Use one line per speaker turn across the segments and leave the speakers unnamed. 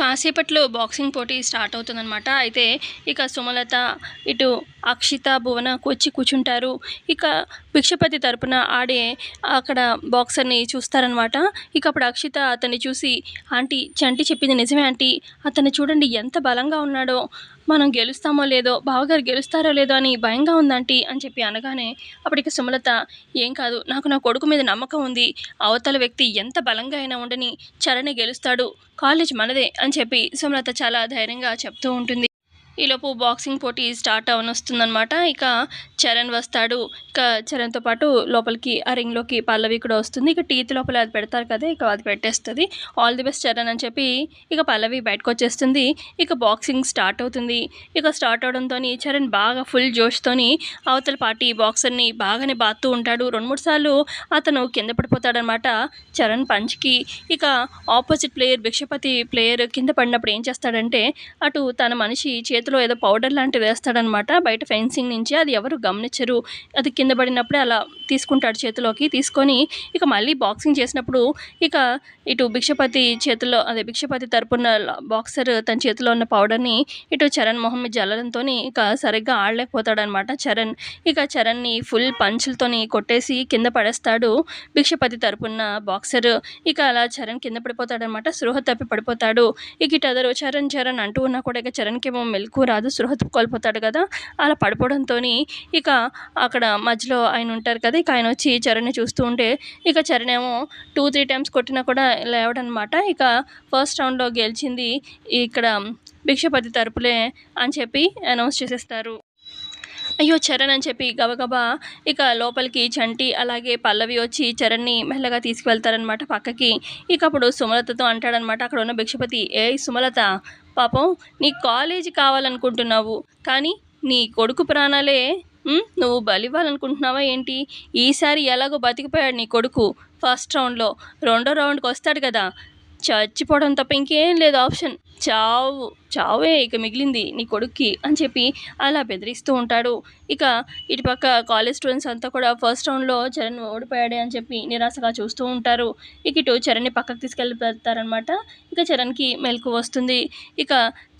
కాసేపట్లో బాక్సింగ్ పోటీ స్టార్ట్ అవుతుందనమాట అయితే ఇక సుమలత ఇటు అక్షిత భువన వచ్చి కూర్చుంటారు. ఇక భిక్షపతి తరపున ఆడే అక్కడ బాక్సర్ని చూస్తారనమాట ఇక అప్పుడు అక్షిత అతన్ని చూసి ఆంటీ చంటి చెప్పింది నిజమే ఆంటీ. అతన్ని చూడండి ఎంత బలంగా ఉన్నాడో. మనం గెలుస్తామో లేదో బావగారు గెలుస్తారో లేదో అని భయంగా ఉందంటీ అని చెప్పి అనగానే అప్పటికి సుమలత ఏం కాదు నాకు నా కొడుకు మీద నమ్మకం ఉంది. అవతల వ్యక్తి ఎంత బలంగా అయినా ఉండని చరణి గెలుస్తాడు. కాలేజ్ మనదే అని చెప్పి సుమలత చాలా ధైర్యంగా చెప్తూ ఉంటుంది. ఈలోపు బాక్సింగ్ పోటీ స్టార్ట్ అవనొస్తుందన్నమాట. ఇక చరణ్ వస్తాడు. ఇక చరణ్తో పాటు లోపలికి ఆ రింగ్లోకి పల్లవి కూడా వస్తుంది. ఇక టీత్ లోపల అది పెడతారు కదా ఇక అది పెట్టేస్తుంది. ఆల్ ది బెస్ట్ చరణ్ అని చెప్పి ఇక పల్లవి బయటకు వచ్చేస్తుంది ఇక బాక్సింగ్ స్టార్ట్ అవుతుంది. ఇక స్టార్ట్ అవడంతో చరణ్ బాగా ఫుల్ జోష్తోని అవతల పార్టీ బాక్సర్ని బాగానే బాత్తూ ఉంటాడు. రెండు మూడు సార్లు అతను కింద పడిపోతాడనమాట చరణ్ పంచ్కి. ఇక ఆపోజిట్ ప్లేయర్ భిక్షపతి ప్లేయర్ కింద పడినప్పుడు ఏం చేస్తాడంటే అటు తన మనిషి చేతి చేతిలో ఏదో పౌడర్ లాంటివి వేస్తాడనమాట. బయట ఫెన్సింగ్ నుంచి అది ఎవరు గమనించరు. అది కింద పడినప్పుడే అలా తీసుకుంటాడు చేతిలోకి. తీసుకొని ఇక మళ్ళీ బాక్సింగ్ చేసినప్పుడు ఇక ఇటు భిక్షపతి చేతిలో అదే భిక్షపతి తరపున బాక్సర్ తన చేతిలో ఉన్న పౌడర్ని ఇటు చరణ్ మొహమ్మద్ జల్లడంతో ఇక సరిగ్గా ఆడలేకపోతాడనమాట చరణ్. ఇక చరణ్ని ఫుల్ పంచులతోని కొట్టేసి కింద పడేస్తాడు భిక్షపతి తరపున బాక్సర్ ఇక అలా చరణ్ కింద పడిపోతాడనమాట. స్పృహ తప్పి పడిపోతాడు. ఇక ఇటు అదరు చరణ్ చరణ్ అంటూ ఉన్నా కూడా ఇక చరణ్కేమో మెలకు రాదు సృహ కోల్పోతాడు కదా. అలా పడిపోవడంతో ఇక అక్కడ మధ్యలో ఆయన ఉంటారు కదా ఇక ఆయన వచ్చి చరణ్ని చూస్తూ ఉంటే ఇక చరణ్ ఏమో టూ త్రీ టైమ్స్ కొట్టినా కూడా లేవడనమాట ఇక ఫస్ట్ రౌండ్లో గెలిచింది ఇక్కడ భిక్షపతి తరపులే అని చెప్పి అనౌన్స్ చేసేస్తారు. అయ్యో చరణ్ అని చెప్పి గబగబా ఇక లోపలికి చంటి అలాగే పల్లవి వచ్చి చరణ్ని మెల్లగా తీసుకువెళ్తారనమాట పక్కకి. ఇక అప్పుడు సుమలతతో అంటాడనమాట అక్కడ ఉన్న భిక్షపతి ఏ సుమలత పాపం నీ కాలేజీ కావాలనుకుంటున్నావు కానీ నీ కొడుకు ప్రాణాలే నువ్వు బలివ్వాలనుకుంటున్నావా ఏంటి? ఈసారి ఎలాగో బతికిపోయాడు నీ కొడుకు ఫస్ట్ రౌండ్లో రెండో రౌండ్కి వస్తాడు కదా చచ్చిపోవడం తప్ప ఇంకేం లేదు ఆప్షన్. చావు చావే ఇక మిగిలింది నీ కొడుక్కి అని చెప్పి అలా బెదిరిస్తూ ఉంటాడు. ఇక ఇటుపక్క కాలేజ్ స్టూడెంట్స్ అంతా కూడా ఫస్ట్ రౌండ్లో చరణ్ ఓడిపోయాడే అని చెప్పి నిరాశగా చూస్తూ ఉంటారు. ఇక ఇటు చరణ్ని పక్కకు తీసుకెళ్ళిపోతారనమాట ఇక చరణ్కి మెలకు వస్తుంది. ఇక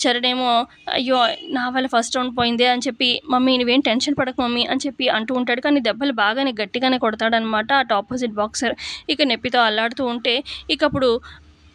చరణ్ ఏమో అయ్యో నా వల్ల ఫస్ట్ రౌండ్ పోయిందే అని చెప్పి మమ్మీ నువ్వేం టెన్షన్ పడకు మమ్మీ అని చెప్పి అంటూ ఉంటాడు. కానీ దెబ్బలు బాగానే గట్టిగానే కొడతాడనమాట అటు ఆపోజిట్ బాక్సర్ ఇక నెప్పితో అల్లాడుతూ ఉంటే ఇక అప్పుడు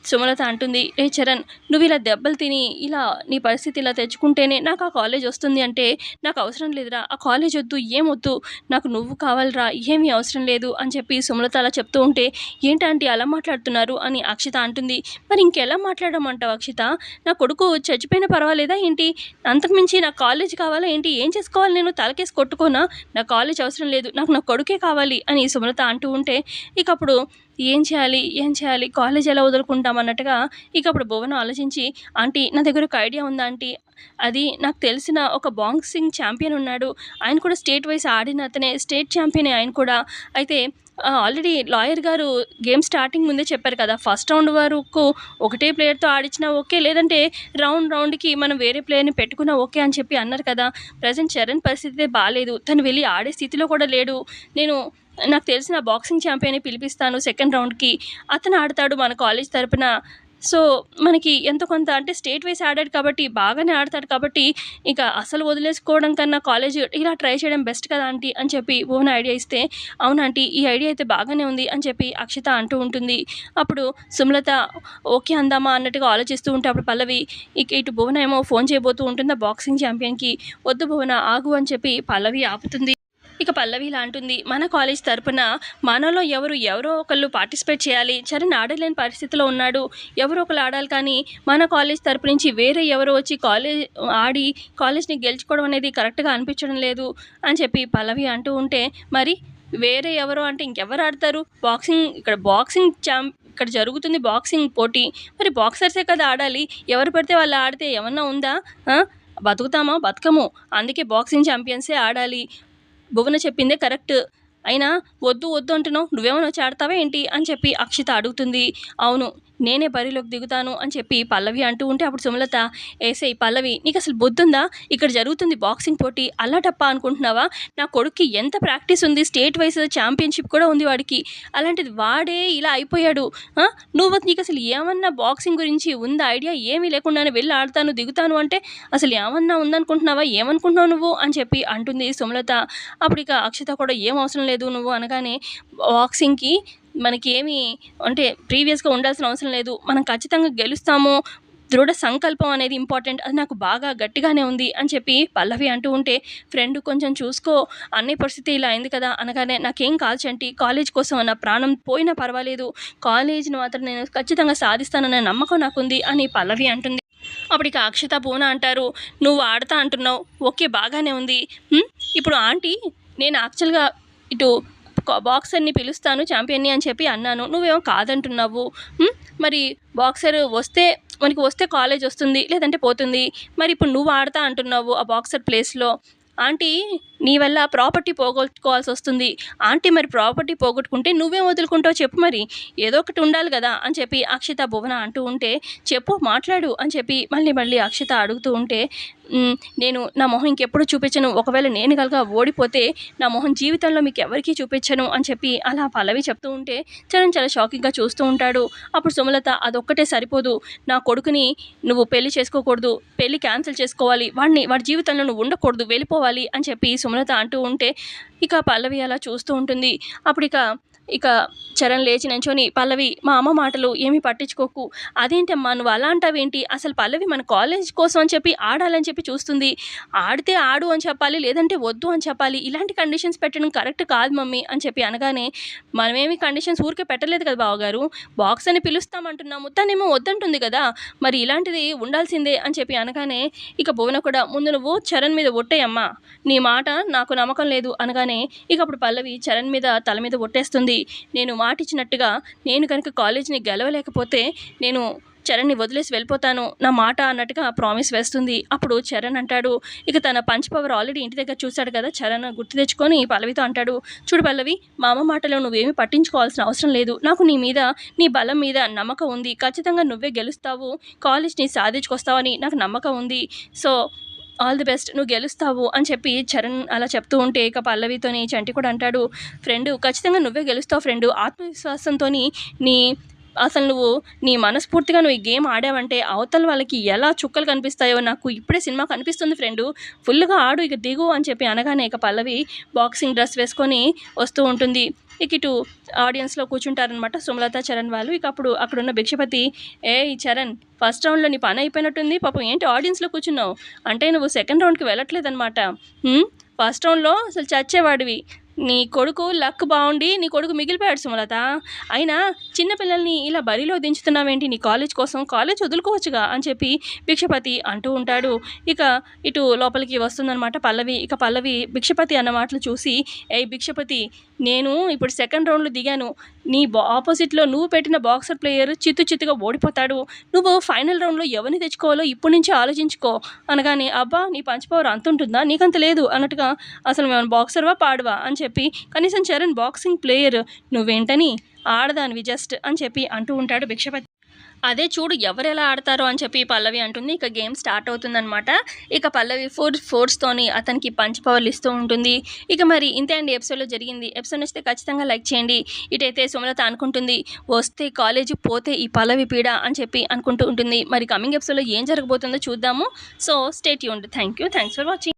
సుమలత అంటుంది రే చరణ్ నువ్వు ఇలా దెబ్బలు తిని ఇలా నీ పరిస్థితి ఇలా తెచ్చుకుంటేనే నాకు ఆ కాలేజ్ వస్తుంది అంటే నాకు అవసరం లేదురా. ఆ కాలేజ్ వద్దు ఏం వద్దు. నాకు నువ్వు కావాలిరా ఏమీ అవసరం లేదు అని చెప్పి సుమలత అలా చెప్తూ ఉంటే ఏంటంటే అలా మాట్లాడుతున్నారు? అని అక్షిత అంటుంది మరి ఇంకెలా మాట్లాడమంటావు అక్షిత? నా కొడుకు చచ్చిపోయినా పర్వాలేదా ఏంటి? అంతకుమించి నా కాలేజ్ కావాలా ఏంటి? ఏం చేసుకోవాలి నేను? తలకేసి కొట్టుకోనా? నా కాలేజ్ అవసరం లేదు. నాకు నా కొడుకే కావాలి అని సుమలత అంటూ ఉంటే ఇక అప్పుడు ఏం చేయాలి? ఏం చేయాలి? కాలేజ్ ఎలా వదులుకుంటాం అన్నట్టుగా ఇక అప్పుడు భువన్ ఆలోచించి ఆంటీ నా దగ్గర ఒక ఐడియా ఉందా ఆంటీ? అది నాకు తెలిసిన ఒక బాక్సింగ్ ఛాంపియన్ ఉన్నాడు. ఆయన కూడా స్టేట్ వైస్ ఆడిన అతనే స్టేట్ ఛాంపియన్ ఆయన కూడా. అయితే ఆల్రెడీ లాయర్ గారు గేమ్ స్టార్టింగ్ ముందే చెప్పారు కదా ఫస్ట్ రౌండ్ వరకు ఒకటే ప్లేయర్తో ఆడించినా ఓకే లేదంటే రౌండ్ రౌండ్కి మనం వేరే ప్లేయర్ని పెట్టుకున్నా ఓకే అని చెప్పి అన్నారు కదా. ప్రజెంట్ చరణ్ పరిస్థితి బాగాలేదు తను వెళ్ళి ఆడే స్థితిలో కూడా లేడు. నేను నాకు తెలిసిన బాక్సింగ్ ఛాంపియన్ని పిలిపిస్తాను సెకండ్ రౌండ్కి అతను ఆడతాడు మన కాలేజ్ తరపున. సో మనకి ఎంత కొంత అంటే స్టేట్ వైస్ ఆడాడు కాబట్టి బాగానే ఆడతాడు కాబట్టి ఇక అసలు వదిలేసుకోవడం కన్నా కాలేజ్ ఇలా ట్రై చేయడం బెస్ట్ కదా ఆంటీ అని చెప్పి భువన ఐడియా ఇస్తే అవును ఆంటీ ఈ ఐడియా అయితే బాగానే ఉంది అని చెప్పి అక్షిత అంటూ ఉంటుంది. అప్పుడు సుమలత ఓకే అందామా అన్నట్టుగా ఆలోచిస్తూ ఉంటే అప్పుడు పల్లవి ఇక ఇటు భువన ఏమో ఫోన్ చేయబోతూ ఉంటుందా బాక్సింగ్ ఛాంపియన్కి వద్దు భువన ఆగు అని చెప్పి పల్లవి ఆపుతుంది. ఇక పల్లవి ఇలా అంటుంది మన కాలేజ్ తరపున మనలో ఎవరు ఎవరో ఒకళ్ళు పార్టిసిపేట్ చేయాలి. చరణ్ ఆడలేని పరిస్థితిలో ఉన్నాడు. ఎవరో ఒకరు ఆడాలి కానీ మన కాలేజ్ తరపు నుంచి వేరే ఎవరో వచ్చి కాలేజ్ ఆడి కాలేజ్ని గెలుచుకోవడం అనేది కరెక్ట్గా అనిపించడం లేదు అని చెప్పి పల్లవి అంటూ ఉంటే మరి వేరే ఎవరో అంటే ఇంకెవరు ఆడతారు? బాక్సింగ్ ఇక్కడ బాక్సింగ్ ఛాంప్ ఇక్కడ జరుగుతుంది బాక్సింగ్ పోటీ. మరి బాక్సర్సే కదా ఆడాలి. ఎవరు పడితే వాళ్ళు ఆడితే ఏమన్నా ఉందా? బతుకుతామా? బతకము. అందుకే బాక్సింగ్ ఛాంపియన్సే ఆడాలి. భువన చెప్పిందే కరెక్ట్. అయినా వద్దు వద్దు అంటున్నావు. నువ్వేమైనా వచ్చి ఏంటి? అని చెప్పి అక్షిత అడుగుతుంది. అవును నేనే బరిలోకి దిగుతాను అని చెప్పి పల్లవి అంటూ ఉంటే అప్పుడు సుమలత ఏసై పల్లవి నీకు అసలు బుద్ధుందా? ఇక్కడ జరుగుతుంది బాక్సింగ్ పోటీ అల్లాటప్ప అనుకుంటున్నావా? నా కొడుక్కి ఎంత ప్రాక్టీస్ ఉంది స్టేట్ వైస్ ఛాంపియన్షిప్ కూడా ఉంది వాడికి. అలాంటిది వాడే ఇలా అయిపోయాడు. నువ్వు నీకు అసలు ఏమన్నా బాక్సింగ్ గురించి ఉందా? ఐడియా ఏమీ లేకుండానే వెళ్ళి ఆడతాను దిగుతాను అంటే అసలు ఏమన్నా ఉందనుకుంటున్నావా? ఏమనుకుంటున్నావు నువ్వు? అని చెప్పి అంటుంది సుమలత. అప్పుడు ఇక అక్షత కూడా ఏం అవసరం లేదు నువ్వు అనగానే బాక్సింగ్కి మనకి ఏమి అంటే ప్రీవియస్గా ఉండాల్సిన అవసరం లేదు. మనం ఖచ్చితంగా గెలుస్తాము. దృఢ సంకల్పం అనేది ఇంపార్టెంట్. అది నాకు బాగా గట్టిగానే ఉంది అని చెప్పి పల్లవి అంటూ ఉంటే ఫ్రెండ్ కొంచెం చూసుకో. అన్ని పరిస్థితి ఇలా అయింది కదా? అనగానే నాకేం కాల్చండి కాలేజ్ కోసం నా ప్రాణం పోయినా పర్వాలేదు. కాలేజీని మాత్రం నేను ఖచ్చితంగా సాధిస్తాననే నమ్మకం నాకుంది అని పల్లవి అంటుంది. అప్పటికి అక్షత పూన అంటారు నువ్వు ఆడతా అంటున్నావు. ఓకే బాగానే ఉంది. ఇప్పుడు ఆంటీ నేను యాక్చువల్గా ఇటు బాక్సర్ని పిలుస్తాను ఛాంపియన్ని అని చెప్పి అన్నాను. నువ్వేమో కాదంటున్నావు. మరి బాక్సర్ వస్తే మనకి వస్తే కాలేజ్ వస్తుంది లేదంటే పోతుంది. మరి ఇప్పుడు నువ్వు ఆడతా అంటున్నావు ఆ బాక్సర్ ప్లేస్లో ఆంటీ నీ వల్ల ప్రాపర్టీ పోగొట్టుకోవాల్సి వస్తుంది. ఆంటీ మరి ప్రాపర్టీ పోగొట్టుకుంటే నువ్వేం వదులుకుంటావు చెప్పు మరి. ఏదో ఒకటి ఉండాలి కదా అని చెప్పి అక్షిత భువన అంటూ ఉంటే చెప్పు మాట్లాడు అని చెప్పి మళ్ళీ మళ్ళీ అక్షిత అడుగుతూ ఉంటే నేను నా మొహం ఇంకెప్పుడు చూపించను. ఒకవేళ నేను కనుక ఓడిపోతే నా మొహం జీవితంలో మీకు ఎవరికీ చూపించను అని చెప్పి అలా పల్లవి చెప్తూ ఉంటే చరణ్ చాలా షాకింగ్గా చూస్తూ ఉంటాడు. అప్పుడు సుమలత అదొక్కటే సరిపోదు. నా కొడుకుని నువ్వు పెళ్ళి చేసుకోకూడదు. పెళ్ళి క్యాన్సిల్ చేసుకోవాలి. వాడిని వాడి జీవితంలో నువ్వు ఉండకూడదు. వెళ్ళిపోవాలి అని చెప్పి సుమలత అంటూ ఉంటే ఇక పల్లవి అలా చూస్తూ ఉంటుంది. అప్పుడు ఇక ఇక చరణ్ లేచి నించొని పల్లవి మా అమ్మ మాటలు ఏమీ పట్టించుకోకు. అదేంటమ్మా నువ్వు అలా అంటావేంటి అసలు పల్లవి మన కాలేజ్ కోసం అని చెప్పి ఆడాలని చెప్పి చూస్తుంది. ఆడితే ఆడు అని చెప్పాలి లేదంటే వద్దు అని చెప్పాలి. ఇలాంటి కండిషన్స్ పెట్టడం కరెక్ట్ కాదు మమ్మీ అని చెప్పి అనగానే మనమేమి కండిషన్స్ ఊరికే పెట్టలేదు కదా బావగారు. బాక్స్ అని పిలుస్తామంటున్నాము తనేమో వద్దంటుంది కదా. మరి ఇలాంటిది ఉండాల్సిందే అని చెప్పి అనగానే ఇక భువన కూడా ముందు నువ్వు చరణ్ మీద ఒట్టేయమ్మా. నీ మాట నాకు నమ్మకం లేదు అనగానే ఇక అప్పుడు పల్లవి చరణ్ మీద తల మీద ఒట్టేస్తుంది. నేను మాట ఇచ్చినట్టుగా నేను కనుక కాలేజీని గెలవలేకపోతే నేను చరణ్ని వదిలేసి వెళ్ళిపోతాను నా మాట అన్నట్టుగా ప్రామిస్ వేస్తుంది. అప్పుడు చరణ్ అంటాడు ఇక తన పంచ్ పవర్ ఆల్రెడీ ఇంటి దగ్గర చూశాడు కదా చరణ్ గుర్తు తెచ్చుకొని పల్లవితో అంటాడు చూడు పల్లవి మా అమ్మ మాటలో నువ్వేమీ పట్టించుకోవాల్సిన అవసరం లేదు. నాకు నీ మీద నీ బలం మీద నమ్మకం ఉంది. ఖచ్చితంగా నువ్వే గెలుస్తావు. కాలేజ్ని సాధించుకొస్తావని నాకు నమ్మకం ఉంది. సో ఆల్ ది బెస్ట్ నువ్వు గెలుస్తావు అని చెప్పి చరణ్ అలా చెప్తూ ఉంటే ఇక పల్లవితోని చంటి కూడా అంటాడు ఫ్రెండ్ ఖచ్చితంగా నువ్వే గెలుస్తావు ఫ్రెండ్. ఆత్మవిశ్వాసంతో నీ అసలు నువ్వు నీ మనస్ఫూర్తిగా నువ్వు ఈ గేమ్ ఆడావంటే అవతల వాళ్ళకి ఎలా చుక్కలు కనిపిస్తాయో నాకు ఇప్పుడే సినిమా కనిపిస్తుంది ఫ్రెండు. ఫుల్గా ఆడు ఇక దిగు అని చెప్పి అనగానే ఇక పల్లవి బాక్సింగ్ డ్రెస్ వేసుకొని వస్తూ ఉంటుంది. ఇక ఇటు ఆడియన్స్లో కూర్చుంటారనమాట సుమలత చరణ్ వాళ్ళు. ఇక అప్పుడు అక్కడున్న భిక్షపతి ఏ ఈ చరణ్ ఫస్ట్ రౌండ్లో నీ పని అయిపోయినట్టుంది. పాపం ఏంటి ఆడియన్స్లో కూర్చున్నావు? అంటే నువ్వు సెకండ్ రౌండ్కి వెళ్ళట్లేదు అనమాట ఫస్ట్ రౌండ్లో అసలు చచ్చేవాడివి. నీ కొడుకు లక్ బాగుండి నీ కొడుకు మిగిలిపోయాడు సుమలత. అయినా చిన్నపిల్లల్ని ఇలా బరిలో దించుతున్నావేంటి? నీ కాలేజ్ కోసం కాలేజ్ వదులుకోవచ్చుగా అని చెప్పి భిక్షపతి అంటూ ఉంటాడు. ఇక ఇటు లోపలికి వస్తుందన్నమాట పల్లవి. ఇక పల్లవి భిక్షపతి అన్న మాటలు చూసి ఏ భిక్షపతి నేను ఇప్పుడు సెకండ్ రౌండ్లో దిగాను. నీ బా ఆపోజిట్లో నువ్వు పెట్టిన బాక్సర్ ప్లేయర్ చిత్తు చిత్తుగా ఓడిపోతాడు. నువ్వు ఫైనల్ రౌండ్లో ఎవరిని తెచ్చుకోవాలో ఇప్పటి నుంచి ఆలోచించుకో. అనగానే అబ్బా నీ పంచ్ పవర్ అంత ఉంటుందా నీకంత లేదు. అన్నట్టుగా అసలు మేము బాక్సర్వా? పాడవా? అని చెప్పి కనీసం చరణ్ బాక్సింగ్ ప్లేయర్ నువ్వేంటని? ఆడదానివి జస్ట్ అని చెప్పి అంటూ ఉంటాడు భిక్షపతి. అదే చూడు ఎవరు ఎలా ఆడతారో అని చెప్పి పల్లవి అంటుంది. ఇక గేమ్ స్టార్ట్ అవుతుందన్నమాట. ఇక పల్లవి ఫోర్ ఫోర్స్తోని అతనికి పంచ్ పవర్లు ఇస్తూ ఉంటుంది. ఇక మరి ఇంతే అండి ఎపిసోడ్లో జరిగింది. ఎపిసోడ్ నచ్చితే ఖచ్చితంగా లైక్ చేయండి. ఇటైతే సుమలత అనుకుంటుంది వస్తే కాలేజీ పోతే ఈ పల్లవి పీడ అని చెప్పి అనుకుంటూ ఉంటుంది. మరి కమింగ్ ఎపిసోడ్లో ఏం జరగబోతుందో చూద్దాము. So stay Yoon thank you thanks for watching